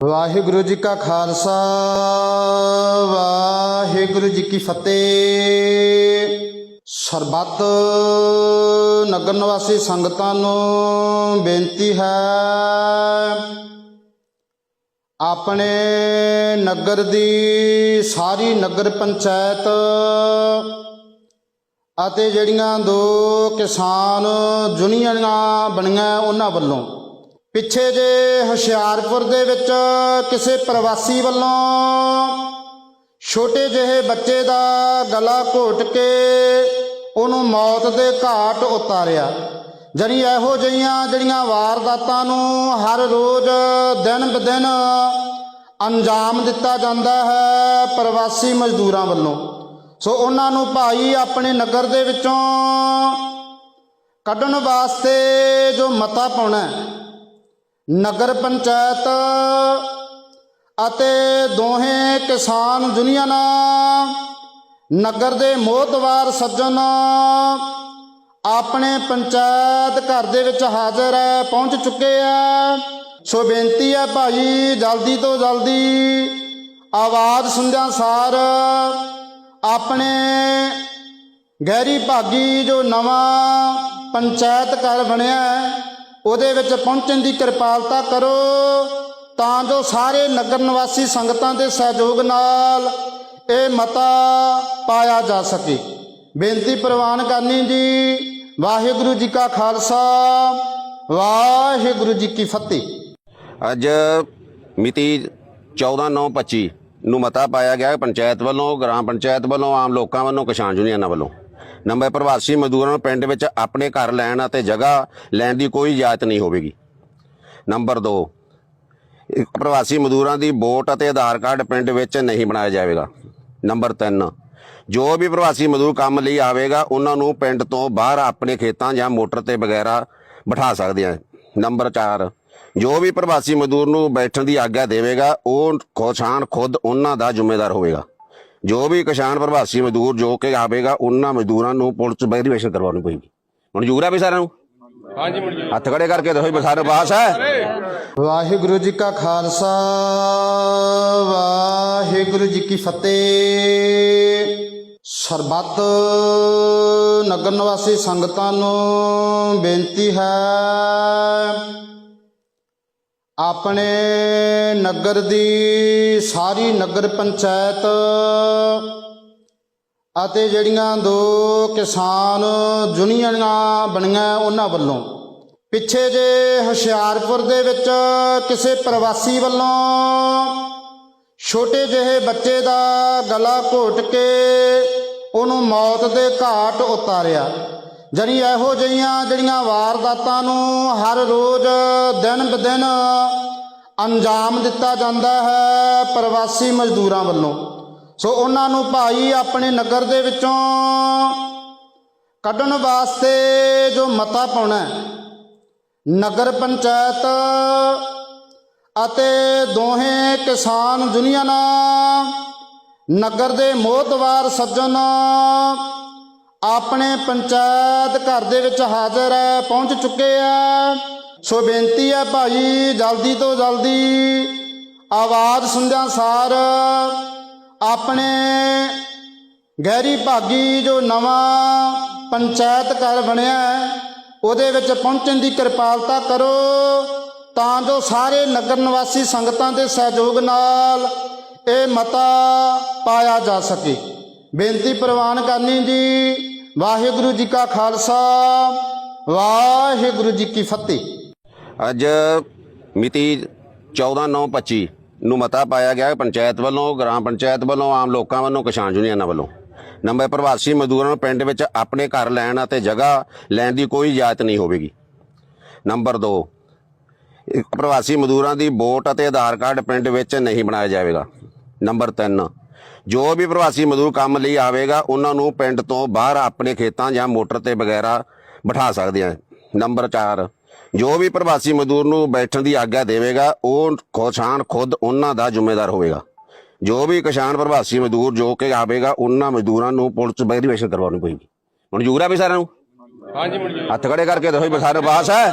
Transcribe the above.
ਵਾਹਿਗੁਰੂ ਜੀ ਕਾ ਖਾਲਸਾ, ਵਾਹਿਗੁਰੂ ਜੀ ਕੀ ਫਤਿਹ। ਸਰਬੱਤ ਨਗਰ ਨਿਵਾਸੀ ਸੰਗਤਾਂ ਨੂੰ ਬੇਨਤੀ ਹੈ, ਆਪਣੇ ਨਗਰ ਦੀ ਸਾਰੀ ਨਗਰ ਪੰਚਾਇਤ ਅਤੇ ਜਿਹੜੀਆਂ ਦੋ ਕਿਸਾਨ ਯੂਨੀਅਨਾਂ ਬਣੀਆਂ ਉਹਨਾਂ ਵੱਲੋਂ ਪਿੱਛੇ ਜੇ ਹੁਸ਼ਿਆਰਪੁਰ ਦੇ ਵਿੱਚ ਕਿਸੇ ਪ੍ਰਵਾਸੀ ਵੱਲੋਂ ਛੋਟੇ ਜਿਹੇ ਬੱਚੇ ਦਾ ਗਲਾ ਘੋਟ ਕੇ ਉਹਨੂੰ ਮੌਤ ਦੇ ਘਾਟ ਉਤਾਰਿਆ। ਜਣੀ ਇਹੋ ਜਿਹੀਆਂ ਜਿਹੜੀਆਂ ਵਾਰਦਾਤਾਂ ਨੂੰ ਹਰ ਰੋਜ਼ ਦਿਨ ਬਦਿਨ ਅੰਜਾਮ ਦਿੱਤਾ ਜਾਂਦਾ ਹੈ ਪ੍ਰਵਾਸੀ ਮਜ਼ਦੂਰਾਂ ਵੱਲੋਂ। ਸੋ ਉਹਨਾਂ ਨੂੰ ਭਾਈ ਆਪਣੇ ਨਗਰ ਦੇ ਵਿੱਚੋਂ ਕੱਢਣ ਵਾਸਤੇ ਜੋ ਮਤਾ ਪਾਉਣਾ ਹੈ ਨਗਰ ਪੰਚਾਇਤ ਅਤੇ ਦੋਹੇ ਕਿਸਾਨ ਯੂਨੀਅਨਾਂ, ਨਗਰ ਦੇ ਮੋਹਤਵਾਰ ਸੱਜਣ ਆਪਣੇ ਪੰਚਾਇਤ ਘਰ ਦੇ ਵਿੱਚ ਹਾਜ਼ਰ ਹੈ ਪਹੁੰਚ ਚੁੱਕੇ ਆ। ਸੋ ਬੇਨਤੀ ਹੈ ਭਾਈ, ਜਲਦੀ ਤੋਂ ਜਲਦੀ ਆਵਾਜ਼ ਸੁਣਦਿਆਂ ਸਾਰ ਆਪਣੇ ਗਹਿਰੀ ਭਾਗੀ ਜੋ ਨਵਾਂ ਪੰਚਾਇਤ ਘਰ ਬਣਿਆ ਹੈ ਉਹਦੇ ਵਿੱਚ ਪਹੁੰਚਣ ਦੀ ਕਿਰਪਾਲਤਾ ਕਰੋ, ਤਾਂ ਜੋ ਸਾਰੇ ਨਗਰ ਨਿਵਾਸੀ ਸੰਗਤਾਂ ਦੇ ਸਹਿਯੋਗ ਨਾਲ ਇਹ ਮਤਾ ਪਾਇਆ ਜਾ ਸਕੇ। ਬੇਨਤੀ ਪ੍ਰਵਾਨ ਕਰਨੀ ਜੀ, ਵਾਹਿਗੁਰੂ ਜੀ ਕਾ ਖਾਲਸਾ, ਵਾਹਿਗੁਰੂ ਜੀ ਕੀ ਫਤਿਹ। ਅੱਜ ਮਿਤੀ 14/9/25 ਨੂੰ ਮਤਾ ਪਾਇਆ ਗਿਆ ਪੰਚਾਇਤ ਵੱਲੋਂ, ਗ੍ਰਾਮ ਪੰਚਾਇਤ ਵੱਲੋਂ, ਆਮ ਲੋਕਾਂ ਵੱਲੋਂ, ਕਿਸਾਨ ਯੂਨੀਅਨਾਂ ਵੱਲੋਂ। ਨੰਬਰ ਪ੍ਰਵਾਸੀ ਮਜ਼ਦੂਰਾਂ ਨੂੰ ਪਿੰਡ ਵਿੱਚ ਆਪਣੇ ਘਰ ਲੈਣ ਅਤੇ ਜਗ੍ਹਾ ਲੈਣ ਦੀ ਕੋਈ ਇਜਾਜ਼ਤ ਨਹੀਂ ਹੋਵੇਗੀ। ਨੰਬਰ 2 ਪ੍ਰਵਾਸੀ ਮਜ਼ਦੂਰਾਂ ਦੀ ਵੋਟ ਅਤੇ ਆਧਾਰ ਕਾਰਡ ਪਿੰਡ ਵਿੱਚ ਨਹੀਂ ਬਣਾਇਆ ਜਾਵੇਗਾ। ਨੰਬਰ 3 ਜੋ ਵੀ ਪ੍ਰਵਾਸੀ ਮਜ਼ਦੂਰ ਕੰਮ ਲਈ ਆਵੇਗਾ, ਉਹਨਾਂ ਨੂੰ ਪਿੰਡ ਤੋਂ ਬਾਹਰ ਆਪਣੇ ਖੇਤਾਂ ਜਾਂ ਮੋਟਰ ਤੇ ਵਗੈਰਾ ਬਿਠਾ ਸਕਦੇ ਆ। ਨੰਬਰ 4 ਜੋ ਵੀ ਪ੍ਰਵਾਸੀ ਮਜ਼ਦੂਰ ਨੂੰ ਬੈਠਣ ਦੀ ਆਗਿਆ ਦੇਵੇਗਾ, ਉਹ ਕਿਸਾਨ ਖੁਦ ਉਹਨਾਂ ਦਾ ਜ਼ਿੰਮੇਦਾਰ ਹੋਵੇਗਾ। ਜੋ ਵੀ ਕਿਸਾਨ ਪ੍ਰਵਾਸੀ ਮਜ਼ਦੂਰ ਜੋ ਕਿ ਆਵੇਗਾ ਉਹਨਾਂ ਮਜ਼ਦੂਰਾਂ ਨੂੰ ਪੁਲਿਸ ਵੈਰੀਫਿਕੇਸ਼ਨ ਕਰਵਾਉਣੀ ਪਏਗੀ ਮਨਜ਼ੂਰ ਆ ਵੀ ਸਾਰਿਆਂ ਨੂੰ? ਹਾਂਜੀ ਮਨਜ਼ੂਰ। ਹੱਥ ਖੜੇ ਕਰਕੇ ਦੇਖੋ ਵੀ ਸਾਰੇ ਬਾਸ ਹੈ ਵਾਹਿਗੁਰੂ ਜੀ ਕਾ ਖਾਲਸਾ ਵਾਹਿਗੁਰੂ ਜੀ ਕੀ ਫਤਿਹ। ਸਰਬੱਤ ਨਗਰ ਨਿਵਾਸੀ ਸੰਗਤਾਂ ਨੂੰ ਬੇਨਤੀ ਹੈ ਆਪਣੇ ਨਗਰ ਦੀ ਸਾਰੀ ਨਗਰ ਪੰਚਾਇਤ ਅਤੇ ਜਿਹੜੀਆਂ ਦੋ ਕਿਸਾਨ ਯੂਨੀਅਨਾਂ ਬਣੀਆਂ ਉਹਨਾਂ ਵੱਲੋਂ, ਪਿੱਛੇ ਜੇ ਹੁਸ਼ਿਆਰਪੁਰ ਦੇ ਵਿੱਚ ਕਿਸੇ ਪ੍ਰਵਾਸੀ ਵੱਲੋਂ ਛੋਟੇ ਜਿਹੇ ਬੱਚੇ ਦਾ ਗਲਾ ਘੋਟ ਕੇ ਉਹਨੂੰ ਮੌਤ ਦੇ ਘਾਟ ਉਤਾਰਿਆ। ਜਣੀ ਇਹੋ ਜਿਹੀਆਂ ਜਿਹੜੀਆਂ ਵਾਰਦਾਤਾਂ ਨੂੰ ਹਰ ਰੋਜ਼ ਦਿਨ ਬਦਿਨ ਅੰਜਾਮ ਦਿੱਤਾ ਜਾਂਦਾ ਹੈ ਪ੍ਰਵਾਸੀ ਮਜ਼ਦੂਰਾਂ ਵੱਲੋਂ। ਸੋ ਉਹਨਾਂ ਨੂੰ ਭਾਈ ਆਪਣੇ ਨਗਰ ਦੇ ਵਿੱਚੋਂ ਕੱਢਣ ਵਾਸਤੇ ਜੋ ਮਤਾ ਪਾਉਣਾ ਨਗਰ ਪੰਚਾਇਤ ਅਤੇ ਦੋਹੇ ਕਿਸਾਨ ਯੂਨੀਅਨਾਂ, ਨਗਰ ਦੇ ਮੋਹਤਵਾਰ ਸੱਜਣ ਆਪਣੇ ਪੰਚਾਇਤ ਘਰ ਦੇ ਵਿੱਚ ਹਾਜ਼ਰ ਪਹੁੰਚ ਚੁੱਕੇ ਆ। ਸੋ ਬੇਨਤੀ ਹੈ ਭਾਈ, ਜਲਦੀ ਤੋਂ ਜਲਦੀ ਆਵਾਜ਼ ਸੁਣਦਿਆਂ ਸਾਰ ਆਪਣੇ ਗਹਿਰੀ ਭਾਗੀ ਜੋ ਨਵਾਂ ਪੰਚਾਇਤ ਘਰ ਬਣਿਆ ਉਹਦੇ ਵਿੱਚ ਪਹੁੰਚਣ ਦੀ ਕਿਰਪਾਲਤਾ ਕਰੋ, ਤਾਂ ਜੋ ਸਾਰੇ ਨਗਰ ਨਿਵਾਸੀ ਸੰਗਤਾਂ ਦੇ ਸਹਿਯੋਗ ਨਾਲ ਇਹ ਮਤਾ ਪਾਇਆ ਜਾ ਸਕੇ। ਬੇਨਤੀ ਪ੍ਰਵਾਨ ਕਰਨੀ ਜੀ, ਵਾਹਿਗੁਰੂ ਜੀ ਕਾ ਖਾਲਸਾ, ਵਾਹਿਗੁਰੂ ਜੀ ਕੀ ਫਤਿਹ। ਅੱਜ ਮਿਤੀ 14/9/25 ਨੂੰ ਮਤਾ ਪਾਇਆ ਗਿਆ ਪੰਚਾਇਤ ਵੱਲੋਂ, ਗ੍ਰਾਮ ਪੰਚਾਇਤ ਵੱਲੋਂ, ਆਮ ਲੋਕਾਂ ਵੱਲੋਂ, ਕਿਸਾਨ ਯੂਨੀਅਨਾਂ ਵੱਲੋਂ। ਨੰਬਰ ਪ੍ਰਵਾਸੀ ਮਜ਼ਦੂਰਾਂ ਨੂੰ ਪਿੰਡ ਵਿੱਚ ਆਪਣੇ ਘਰ ਲੈਣ ਅਤੇ ਜਗ੍ਹਾ ਲੈਣ ਦੀ ਕੋਈ ਇਜਾਜ਼ਤ ਨਹੀਂ ਹੋਵੇਗੀ। ਨੰਬਰ 2 ਪ੍ਰਵਾਸੀ ਮਜ਼ਦੂਰਾਂ ਦੀ ਵੋਟ ਅਤੇ ਆਧਾਰ ਕਾਰਡ ਪਿੰਡ ਵਿੱਚ ਨਹੀਂ ਬਣਾਇਆ ਜਾਵੇਗਾ। ਨੰਬਰ 3 ਜੋ ਵੀ ਪ੍ਰਵਾਸੀ ਮਜ਼ਦੂਰ ਕੰਮ ਲਈ ਆਵੇਗਾ ਉਹਨਾਂ ਨੂੰ ਪਿੰਡ ਤੋਂ ਬਾਹਰ ਆਪਣੇ ਖੇਤਾਂ ਜਾਂ ਮੋਟਰ ਤੇ ਵਗੈਰਾ ਬਿਠਾ ਸਕਦੇ ਆ। ਨੰਬਰ 4 ਜੋ ਵੀ ਪ੍ਰਵਾਸੀ ਮਜ਼ਦੂਰ ਨੂੰ ਬੈਠਣ ਦੀ ਆਗਿਆ ਦੇਵੇਗਾ ਉਹ ਕਿਸਾਨ ਖੁਦ ਉਹਨਾਂ ਦਾ ਜ਼ਿੰਮੇਦਾਰ ਹੋਵੇਗਾ। ਜੋ ਵੀ ਕਿਸਾਨ ਪ੍ਰਵਾਸੀ ਮਜ਼ਦੂਰ ਜੋ ਕਿ ਆਵੇਗਾ ਉਹਨਾਂ ਮਜ਼ਦੂਰਾਂ ਨੂੰ ਪੁਲਿਸ ਵੈਰੀਫਿਕੇਸ਼ਨ ਕਰਵਾਉਣੀ ਪਏਗੀ। ਮਨਜ਼ੂਰ ਆ ਵੀ ਸਾਰਿਆਂ ਨੂੰ? ਹਾਂਜੀ ਮਨਜ਼ੂਰ ਹੱਥ ਖੜੇ ਕਰਕੇ ਦੇਖੋ ਵੀ ਸਾਰੇ ਬਾਸ ਹੈ।